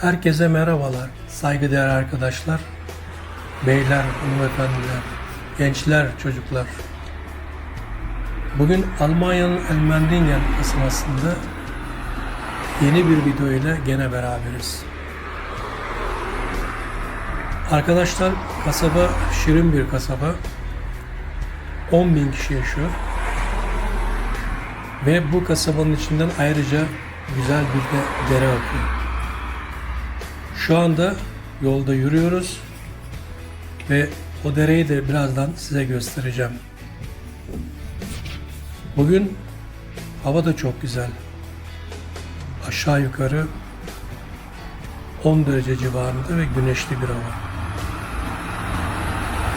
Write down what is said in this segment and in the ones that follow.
Herkese merhabalar, saygıdeğer arkadaşlar, beyler, hanımefendiler, gençler, çocuklar. Bugün Almanya'nın Elmendingen kasabasında yeni bir video ile gene beraberiz. Arkadaşlar kasaba şirin bir kasaba. 10 bin kişi yaşıyor. Ve bu kasabanın içinden ayrıca güzel bir de dere akıyor. Şu anda yolda yürüyoruz ve o dereyi de birazdan size göstereceğim. Bugün hava da çok güzel. Aşağı yukarı 10 derece civarında ve güneşli bir hava.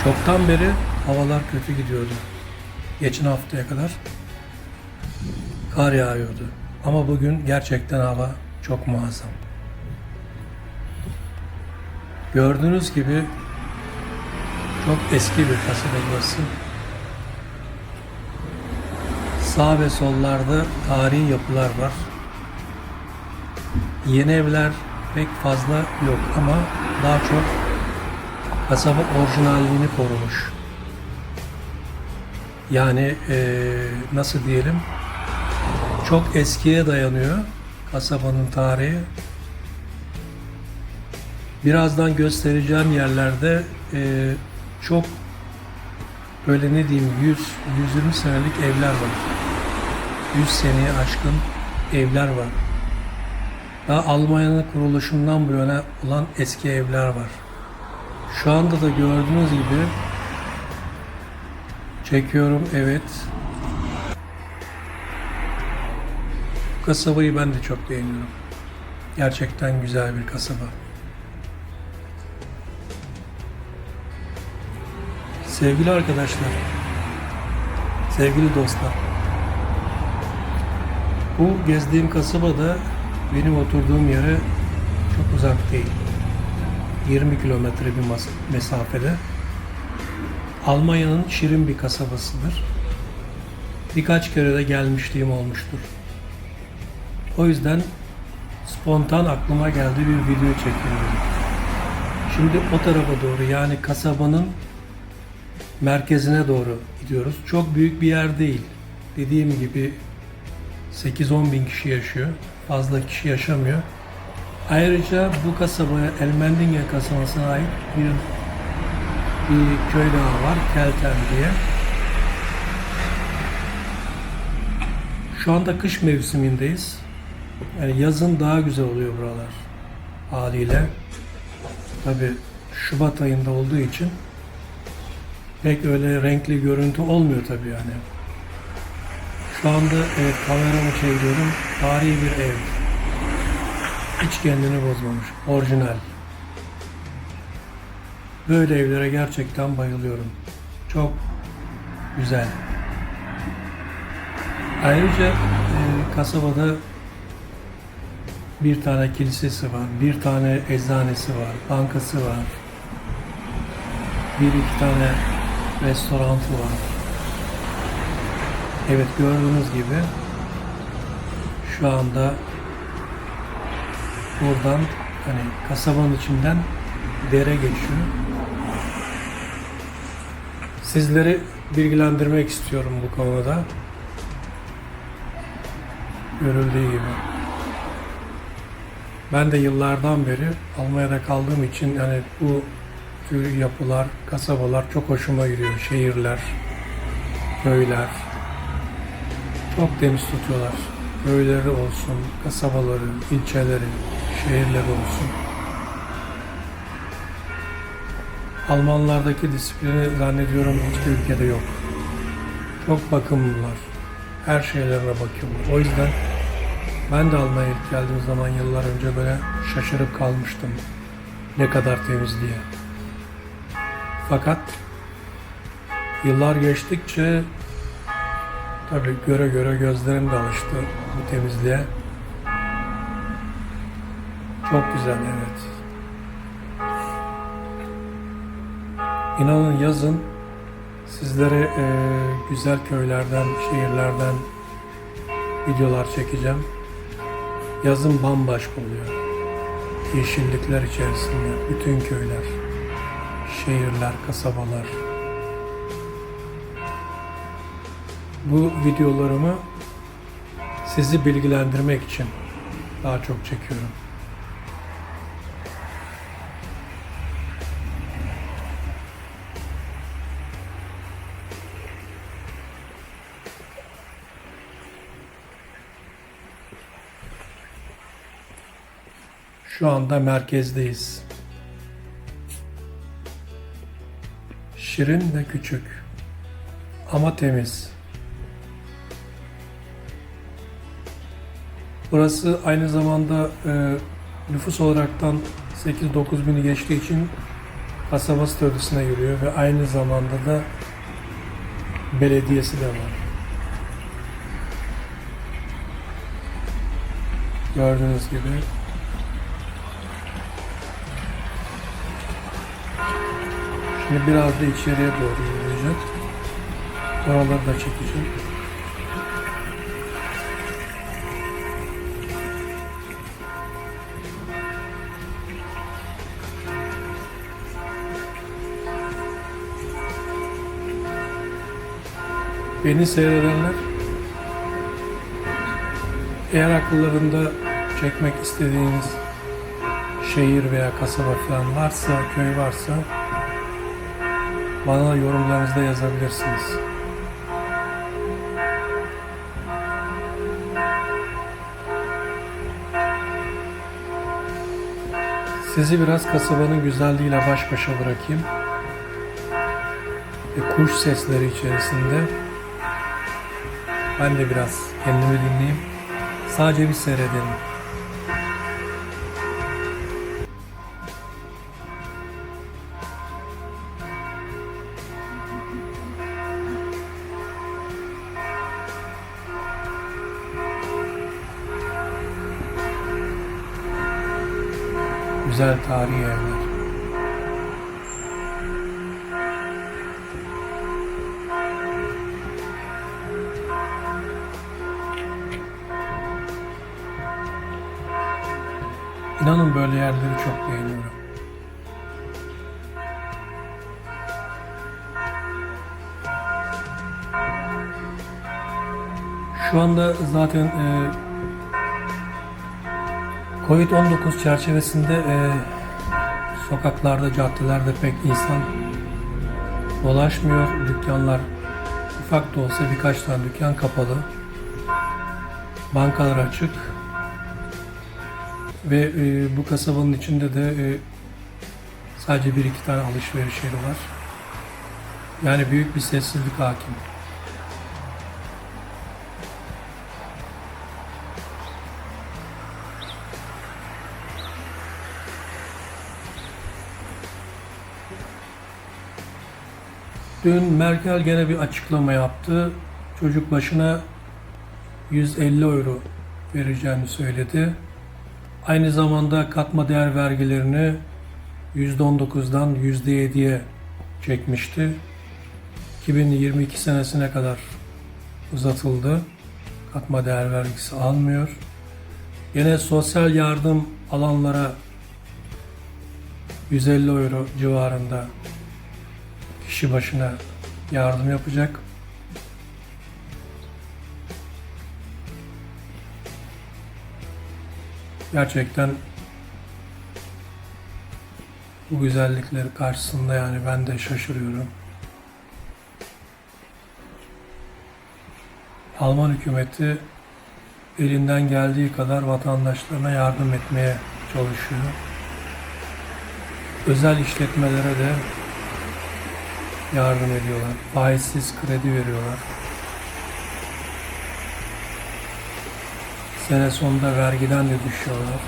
Çoktan beri havalar kötü gidiyordu. Geçen haftaya kadar kar yağıyordu. Ama bugün gerçekten hava çok muazzam. Gördüğünüz gibi çok eski bir kasaba burası. Sağ ve sollarda tarihi yapılar var. Yeni evler pek fazla yok ama daha çok kasaba orijinalliğini korumuş. Yani eee, nasıl diyelim çok eskiye dayanıyor kasabanın tarihi. Birazdan göstereceğim yerlerde eee, çok böyle ne diyeyim 100 120 senelik evler var. 100 seneye aşkın evler var. Daha Almanya'nın kuruluşundan bu yana olan eski evler var. Şu anda da gördüğünüz gibi çekiyorum evet. Kasabayı ben de çok beğeniyorum. Gerçekten güzel bir kasaba. Sevgili arkadaşlar, sevgili dostlar, bu gezdiğim kasaba da benim oturduğum yere çok uzak değil. 20 kilometre bir mesafede. Almanya'nın şirin bir kasabasıdır. Birkaç kere de gelmişliğim olmuştur. O yüzden spontan aklıma geldi bir video çekeyim. Şimdi o tarafa doğru yani kasabanın merkezine doğru gidiyoruz. Çok büyük bir yer değil. Dediğim gibi 8-10 bin kişi yaşıyor. Fazla kişi yaşamıyor. Ayrıca bu kasabaya Elmendingen kasabasına ait bir bir köy daha var. Kelten diye. Şu anda kış mevsimindeyiz. Yani yazın daha güzel oluyor buralar haliyle. Tabi Şubat ayında olduğu için pek öyle renkli görüntü olmuyor tabi yani. Şu anda evet kameramı çeviriyorum. Tarihi bir ev. Hiç kendini bozmamış. Orijinal. Böyle evlere gerçekten bayılıyorum. Çok güzel. Ayrıca e, kasabada bir tane kilisesi var, bir tane eczanesi var, bankası var, bir iki tane restoranı var. Evet gördüğünüz gibi şu anda buradan hani kasabanın içinden dere geçiyor. Sizleri bilgilendirmek istiyorum bu konuda. Görüldüğü gibi. Ben de yıllardan beri Almanya'da kaldığım için yani bu tür yapılar, kasabalar çok hoşuma gidiyor. Şehirler, köyler, çok temiz tutuyorlar. Köyleri olsun, kasabaları, ilçeleri, şehirleri olsun. Almanlardaki disiplini zannediyorum hiçbir ülkede yok. Çok bakımlılar. Her şeylerine bakıyorlar. O yüzden ben de Almanya'ya ilk geldiğim zaman yıllar önce böyle şaşırıp kalmıştım. Ne kadar temiz diye. Fakat yıllar geçtikçe Tabii göre göre gözlerim de alıştı bu temizliğe. Çok güzel evet. İnanın yazın sizlere e, güzel köylerden, şehirlerden videolar çekeceğim. Yazın bambaşka oluyor. yeşillikler içerisinde bütün köyler, şehirler, kasabalar. Bu videolarımı sizi bilgilendirmek için daha çok çekiyorum. Şu anda merkezdeyiz. Şirin ve küçük ama temiz. Burası aynı zamanda e, nüfus olaraktan 8-9 bini geçtiği için kasaba statüsüne giriyor ve aynı zamanda da belediyesi de var. Gördüğünüz gibi Şimdi biraz da içeriye doğru yürüyeceğim. Oraları da çekeceğim. Beni seyredenler eğer akıllarında çekmek istediğiniz şehir veya kasaba falan varsa, köy varsa bana yorumlarınızda yazabilirsiniz. Sizi biraz kasabanın güzelliğiyle baş başa bırakayım. Ve kuş sesleri içerisinde ben de biraz kendimi dinleyeyim. Sadece bir seyredelim. Güzel tarihi yerler. İnanın böyle yerleri çok beğeniyorum. Şu anda zaten e, Covid-19 çerçevesinde e, sokaklarda, caddelerde pek insan dolaşmıyor. Dükkanlar ufak da olsa birkaç tane dükkan kapalı. Bankalar açık. Ve e, bu kasabanın içinde de e, sadece bir iki tane alışveriş yeri var. Yani büyük bir sessizlik hakim. Dün Merkel gene bir açıklama yaptı. Çocuk başına 150 euro vereceğini söyledi. Aynı zamanda katma değer vergilerini %19'dan %7'ye çekmişti. 2022 senesine kadar uzatıldı. Katma değer vergisi almıyor. Yine sosyal yardım alanlara 150 euro civarında kişi başına yardım yapacak. Gerçekten bu güzellikleri karşısında yani ben de şaşırıyorum. Alman hükümeti elinden geldiği kadar vatandaşlarına yardım etmeye çalışıyor. Özel işletmelere de yardım ediyorlar. Faizsiz kredi veriyorlar. Sene sonunda vergiden de düşüyorlar.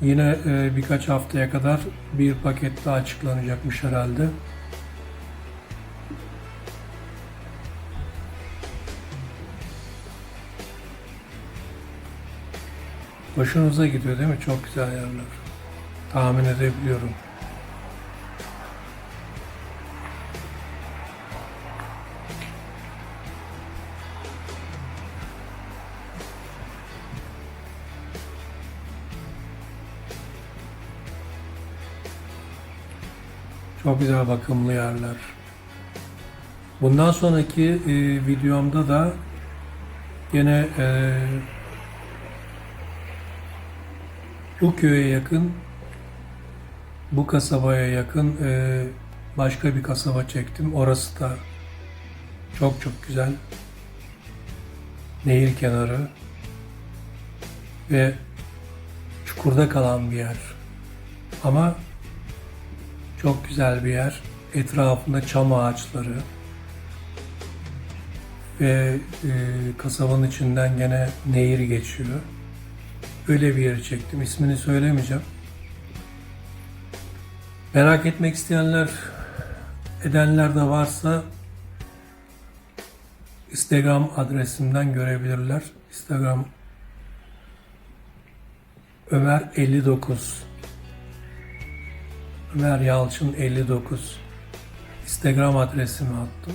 Yine e, birkaç haftaya kadar bir paket daha açıklanacakmış herhalde. Hoşunuza gidiyor değil mi? Çok güzel ayarlar. Tahmin edebiliyorum. Çok güzel bakımlı yerler. Bundan sonraki e, videomda da yine e, bu köye yakın, bu kasabaya yakın e, başka bir kasaba çektim. Orası da çok çok güzel. Nehir kenarı ve çukurda kalan bir yer. Ama çok güzel bir yer. Etrafında çam ağaçları ve e, kasabanın içinden gene nehir geçiyor. Öyle bir yeri çektim. İsmini söylemeyeceğim. Merak etmek isteyenler, edenler de varsa Instagram adresimden görebilirler. Instagram Ömer 59 Ömer Yalçın 59 Instagram adresimi attım.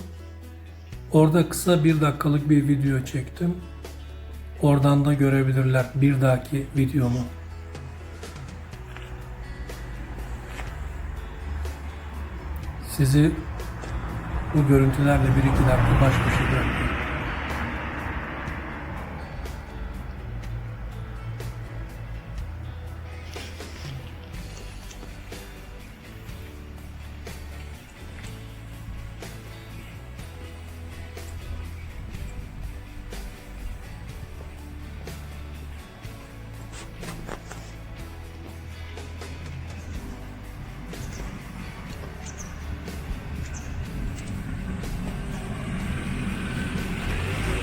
Orada kısa bir dakikalık bir video çektim. Oradan da görebilirler bir dahaki videomu. Sizi bu görüntülerle bir iki dakika baş başa bırakıyorum.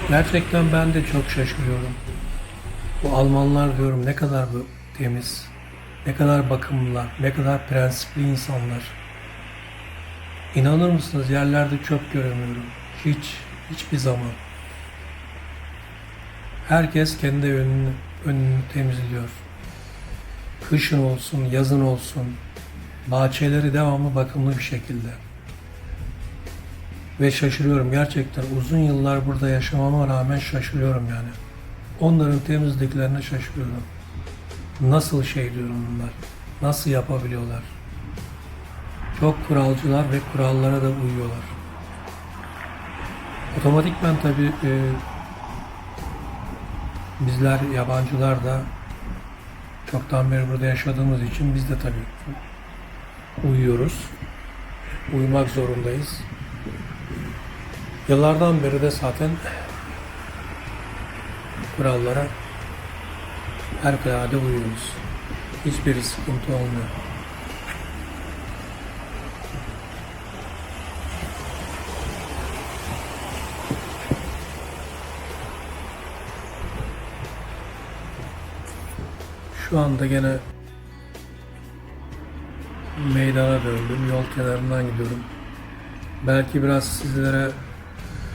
Gerçekten ben de çok şaşırıyorum. Bu Almanlar diyorum ne kadar bu temiz, ne kadar bakımlılar, ne kadar prensipli insanlar. İnanır mısınız yerlerde çöp göremiyorum. Hiç, hiçbir zaman. Herkes kendi önünü, önünü temizliyor. Kışın olsun, yazın olsun. Bahçeleri devamlı bakımlı bir şekilde. Ve şaşırıyorum gerçekten uzun yıllar burada yaşamama rağmen şaşırıyorum yani. Onların temizliklerine şaşırıyorum. Nasıl şey diyorum bunlar? Nasıl yapabiliyorlar? Çok kuralcılar ve kurallara da uyuyorlar. Otomatikman tabi e, bizler yabancılar da çoktan beri burada yaşadığımız için biz de tabi uyuyoruz. Uyumak zorundayız. Yıllardan beri de zaten kurallara harikulade uyuyoruz. Hiçbir sıkıntı olmuyor. Şu anda gene meydana döndüm. Yol kenarından gidiyorum. Belki biraz sizlere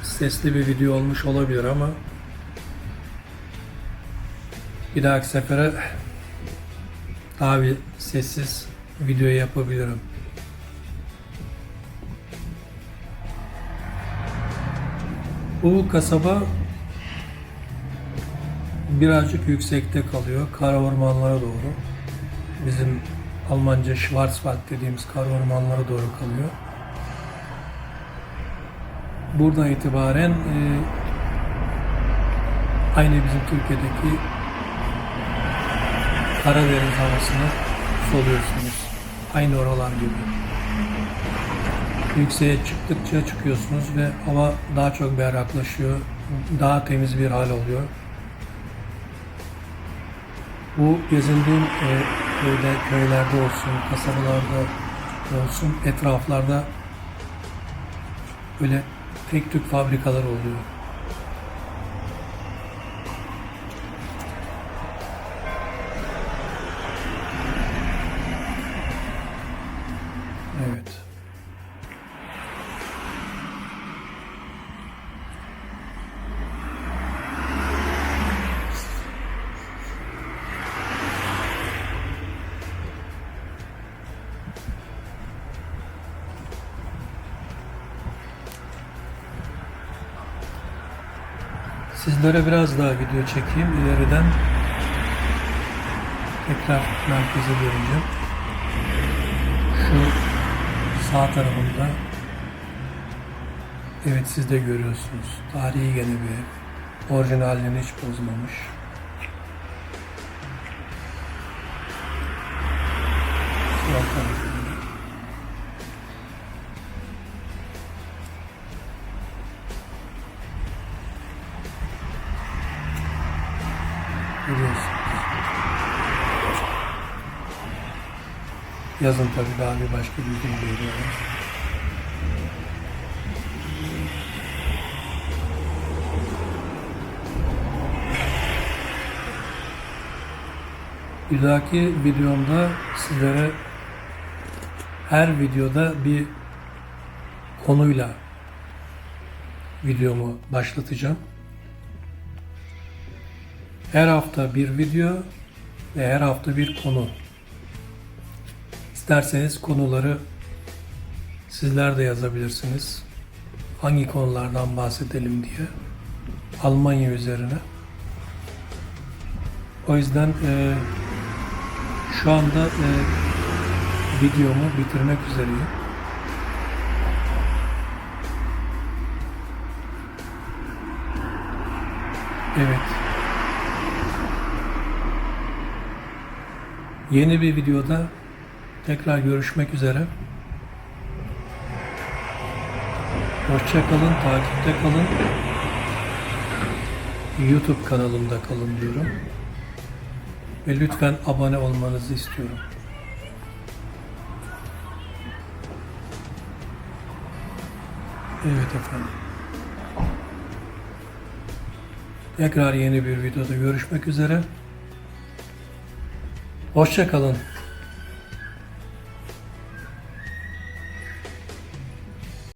sesli bir video olmuş olabilir ama bir dahaki sefere daha bir sessiz video yapabilirim. Bu kasaba birazcık yüksekte kalıyor. Kara ormanlara doğru. Bizim Almanca Schwarzwald dediğimiz kara ormanlara doğru kalıyor buradan itibaren e, aynı bizim Türkiye'deki Karadeniz havasını soluyorsunuz. Aynı oralar gibi. Yükseğe çıktıkça çıkıyorsunuz ve hava daha çok berraklaşıyor. Daha temiz bir hal oluyor. Bu gezindiğim e, köyde, köylerde olsun, kasabalarda olsun, etraflarda böyle tek tük fabrikalar oluyor. Sizlere biraz daha video çekeyim ileriden. Tekrar merkeze döneceğim. Şu sağ tarafında evet siz de görüyorsunuz. Tarihi gene bir. Orijinalini hiç bozmamış. Sol tarafında. Yazın tabii daha bir başka bir gün geliyorlar. Bir dahaki videomda sizlere her videoda bir konuyla videomu başlatacağım. Her hafta bir video ve her hafta bir konu. İsterseniz konuları sizler de yazabilirsiniz. Hangi konulardan bahsedelim diye. Almanya üzerine. O yüzden e, şu anda e, videomu bitirmek üzereyim. Evet. Yeni bir videoda tekrar görüşmek üzere. Hoşça kalın, takipte kalın. YouTube kanalımda kalın diyorum. Ve lütfen abone olmanızı istiyorum. Evet efendim. Tekrar yeni bir videoda görüşmek üzere. Hoşça kalın.